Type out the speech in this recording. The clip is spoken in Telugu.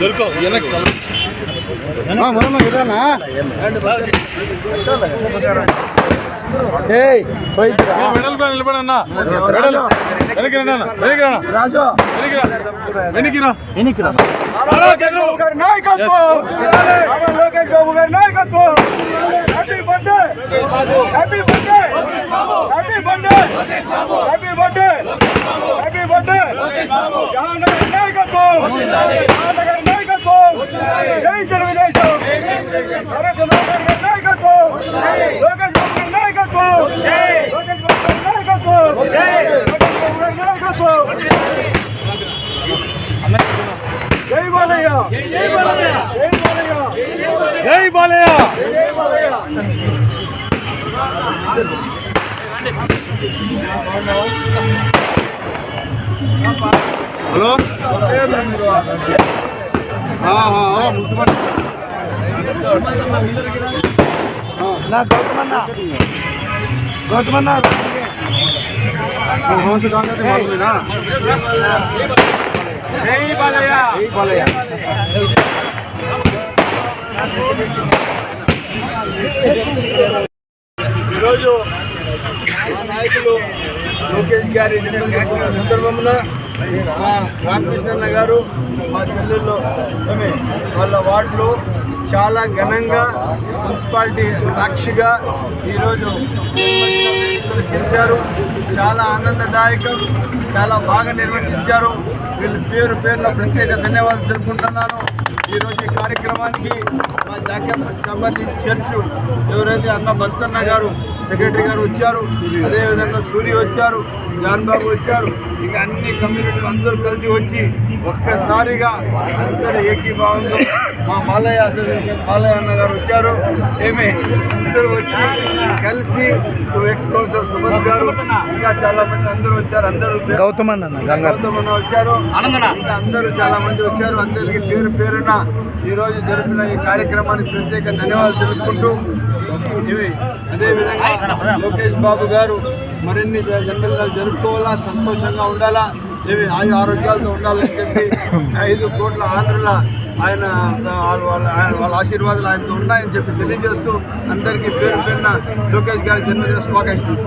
దొరకవు వెనక్కి మెడల్ పైన నిలబడన్నా మెడల్ వెనక్కి రండి అన్న వెనక్కి రా రాజు వెనక్కి రా వెనక్కి రా ఎన్నికల అలా చంద్రబాబు గారి నాయకత్వం రామ లోకేష్ బాబు గారి నాయకత్వం జై బాలయ్య జై బాలయ్య జై బాలయ్య జై బాలయ్య హలో మున్సిపల్ నా గౌతమన్న. గౌతమన్న. హౌస్ ఈరోజు మా నాయకులు లోకేష్ గారి జన్మదిన సందర్భమున మా రామకృష్ణన్న గారు మా చెల్లెళ్ళు వాళ్ళ వార్డులో చాలా ఘనంగా మున్సిపాలిటీ సాక్షిగా ఈరోజు చేశారు. చాలా ఆనందదాయకం చాలా బాగా నిర్వర్తించారు. వీళ్ళ పేరు పేరున ప్రత్యేక ధన్యవాదాలు తెలుపుకుంటున్నాను. ఈరోజు ఈ కార్యక్రమానికి మా జాక్యం సంబంధించి చర్చ్ ఎవరైతే అన్న భక్తన్న గారు సెక్రటరీ గారు వచ్చారు అదేవిధంగా సూర్య వచ్చారు జాన్ బాబు వచ్చారు ఇంకా అన్ని కమ్యూనిటీలు అందరూ కలిసి వచ్చి ఒక్కసారిగా అందరు ఏకీభావంతో మా బాలయ్య అసోసియేషన్ బాలయ్య అన్న గారు వచ్చారు. ఏమి అందరూ వచ్చి కలిసి సో ఎక్స్ కౌన్సిలర్ సుమంత్ గారు ఇంకా చాలా మంది అందరూ వచ్చారు. అందరూ గౌతమన్న గౌతమ్ అన్న వచ్చారు. ఇంకా అందరూ చాలా మంది వచ్చారు. అందరికి పేరు పేరున ఈ రోజు జరిపిన ఈ కార్యక్రమానికి ప్రత్యేక ధన్యవాదాలు తెలుపుకుంటూ ఇవి. అదేవిధంగా లోకేష్ బాబు గారు మరిన్ని జన్మదినాలు జరుపుకోవాలా సంతోషంగా ఉండాలా ఇవి ఆయు ఆరోగ్యాలతో ఉండాలని చెప్పి ఐదు కోట్ల ఆంధ్రుల ఆయన వాళ్ళ వాళ్ళ- ఆశీర్వాదాలు ఆయనతో ఉన్నాయని చెప్పి తెలియజేస్తూ అందరికీ పేరు పేరున లోకేష్ గారి జన్మదిన శుభాకాంక్షలు.